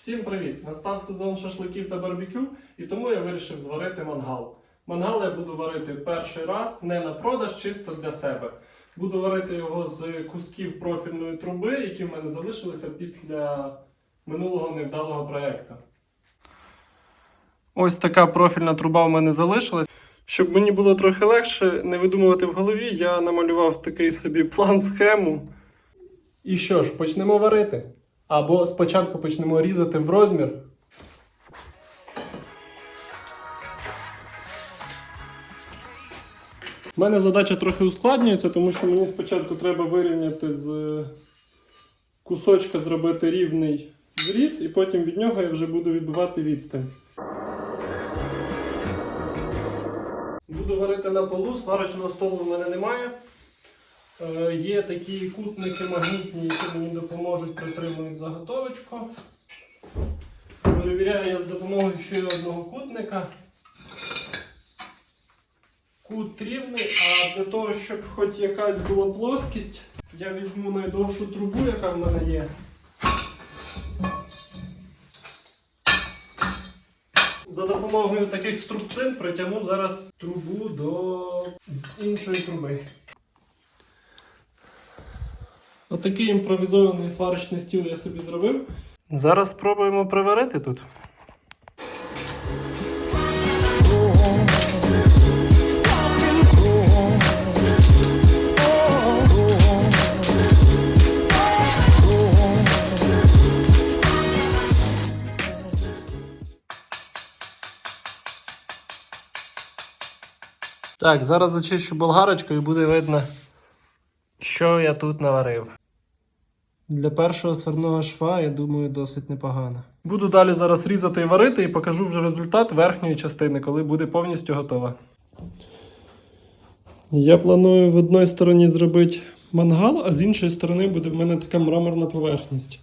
Всім привіт! Настав сезон шашликів та барбекю, і тому я вирішив зварити мангал. Мангал я буду варити перший раз не на продаж, чисто для себе. Буду варити його з кусків профільної труби, які в мене залишилися після минулого невдалого проєкту. Ось така профільна труба в мене залишилась. Щоб мені було трохи легше не видумувати в голові, я намалював такий собі план схему. І що ж, почнемо варити. Або спочатку почнемо різати в розмір. У мене задача трохи ускладнюється, тому що мені спочатку треба вирівняти з кусочка зробити рівний зріз, і потім від нього я вже буду відбивати відстань. Буду варити на полу, сварочного столу в мене немає. Е, Є такі кутники магнітні, які мені допоможуть притримують заготовочку. Перевіряю я з допомогою ще одного кутника. Кут рівний, а для того, щоб хоч якась була плоскість, я візьму найдовшу трубу, яка в мене є. За допомогою таких струбцин притягну зараз трубу до іншої труби. Отакий імпровізований сварочний стіл я собі зробив. Зараз спробуємо приварити тут. Так, зараз зачищу болгарочкою і буде видно, що я тут наварив. Для першого сварного шва, я думаю, досить непогано. Буду далі зараз різати і варити і покажу вже результат верхньої частини, коли буде повністю готова. Я планую в одній стороні зробити мангал, а з іншої сторони буде в мене така мраморна поверхність.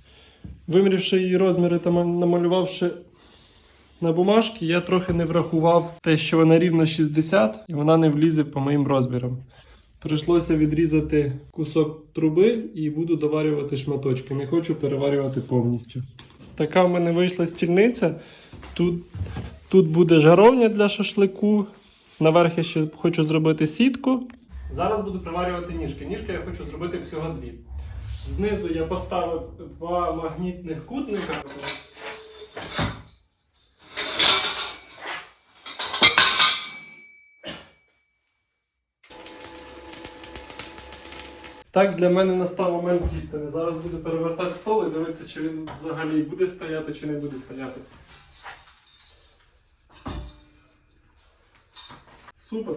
Вимірявши її розміри та намалювавши на бумажці, я трохи не врахував те, що вона рівно 60 і вона не влізе по моїм розмірам. Прийшлося відрізати кусок труби і буду доварювати шматочки. Не хочу переварювати повністю. Така в мене вийшла стільниця. Тут, тут буде жаровня для шашлику. Наверх я ще хочу зробити сітку. Зараз буду приварювати ніжки. Ніжки я хочу зробити всього дві. Знизу я поставив два магнітних кутника. Так для мене настав момент істини. Зараз буду перевертати стол і дивитися, чи він взагалі буде стояти, чи не буде стояти. Супер.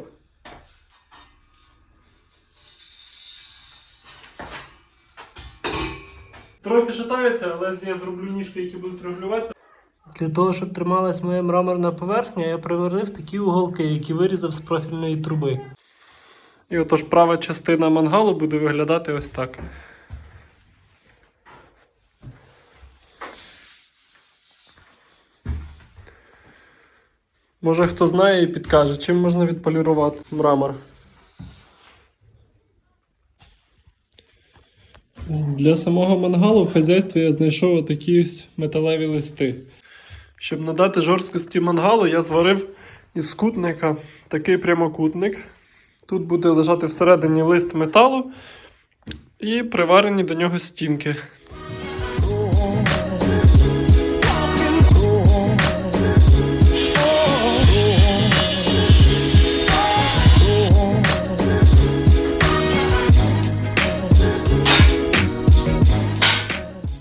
Трохи шатається, але я зроблю ніжки, які будуть регулюватися. Для того, щоб трималась моя мраморна поверхня, я приварив такі уголки, які вирізав з профільної труби. І отож права частина мангалу буде виглядати ось так. Може хто знає і підкаже, чим можна відполірувати мрамор. Для самого мангалу в хазяйстві я знайшов такі металеві листи. Щоб надати жорсткості мангалу, я зварив із кутника такий прямокутник. Тут буде лежати всередині лист металу і приварені до нього стінки.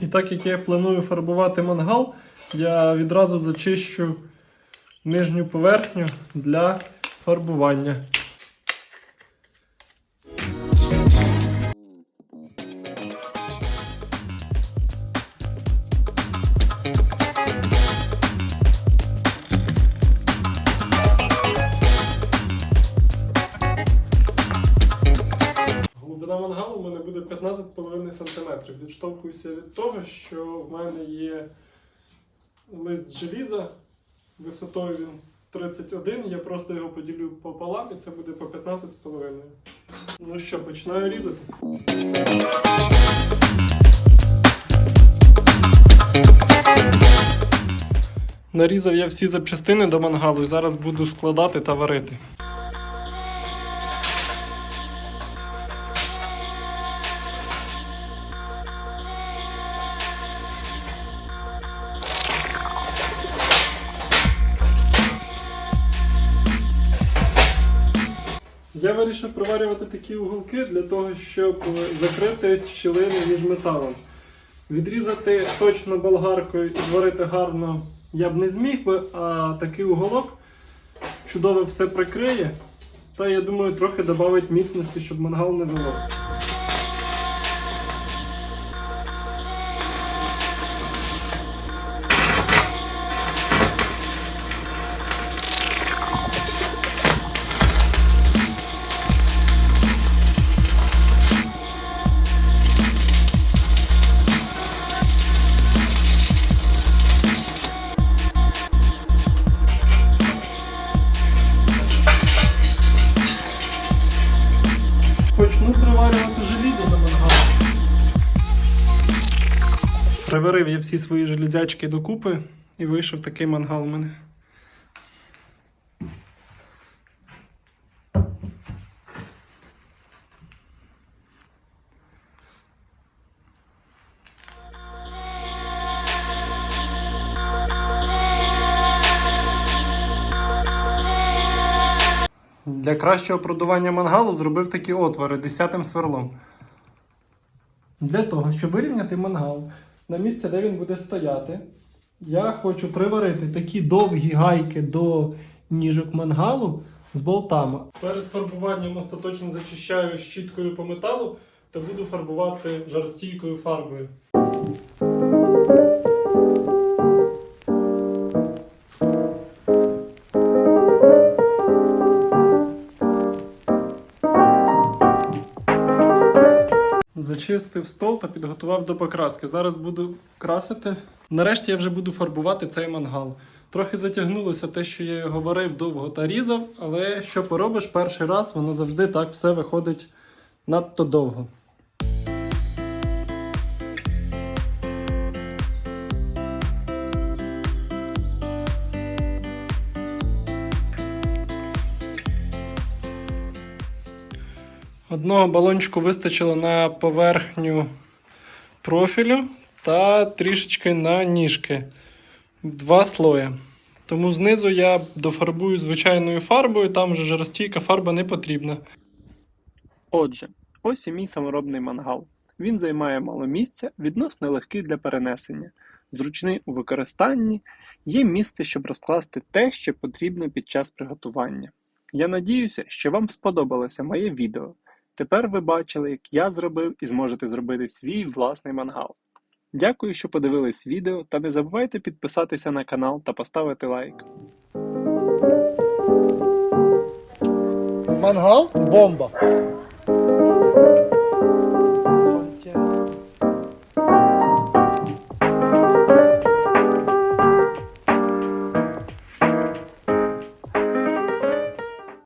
І так як я планую фарбувати мангал, я відразу зачищу нижню поверхню для фарбування. См. Відштовхуюся від того, що в мене є лист желіза, висотою він 31, я просто його поділю пополам і це буде по 15,5. Ну що, починаю різати. Нарізав я всі запчастини до мангалу і зараз буду складати та варити. Я вирішив проварювати такі уголки для того, щоб закрити щілини між металом. Відрізати точно болгаркою і варити гарно я б не зміг би, а такий уголок чудово все прикриє. Та я думаю, трохи додавить міцності, щоб мангал не вело. Приварювати желізо до мангалу. Приварив я всі свої железячки докупи і вийшов такий мангал у мене. Для кращого продування мангалу зробив такі отвори 10 сверлом. Для того, щоб вирівняти мангал на місце, де він буде стояти, я хочу приварити такі довгі гайки до ніжок мангалу з болтами. Перед фарбуванням остаточно зачищаю щіткою по металу та буду фарбувати жаростійкою фарбою. Зачистив стол та підготував до покраски. Зараз буду красити. Нарешті я вже буду фарбувати цей мангал. Трохи затягнулося те, що я його варив довго та різав, але що поробиш перший раз, воно завжди так все виходить надто довго. Одного балончику вистачило на поверхню профілю та трішечки на ніжки. Два слоя. Тому знизу я дофарбую звичайною фарбою, там вже жаростійка фарба не потрібна. Отже, ось і мій саморобний мангал. Він займає мало місця, відносно легкий для перенесення, зручний у використанні, є місце, щоб розкласти те, що потрібно під час приготування. Я надіюся, що вам сподобалося моє відео. Тепер ви бачили, як я зробив і зможете зробити свій власний мангал. Дякую, що подивились відео, та не забувайте підписатися на канал та поставити лайк. Мангал бомба.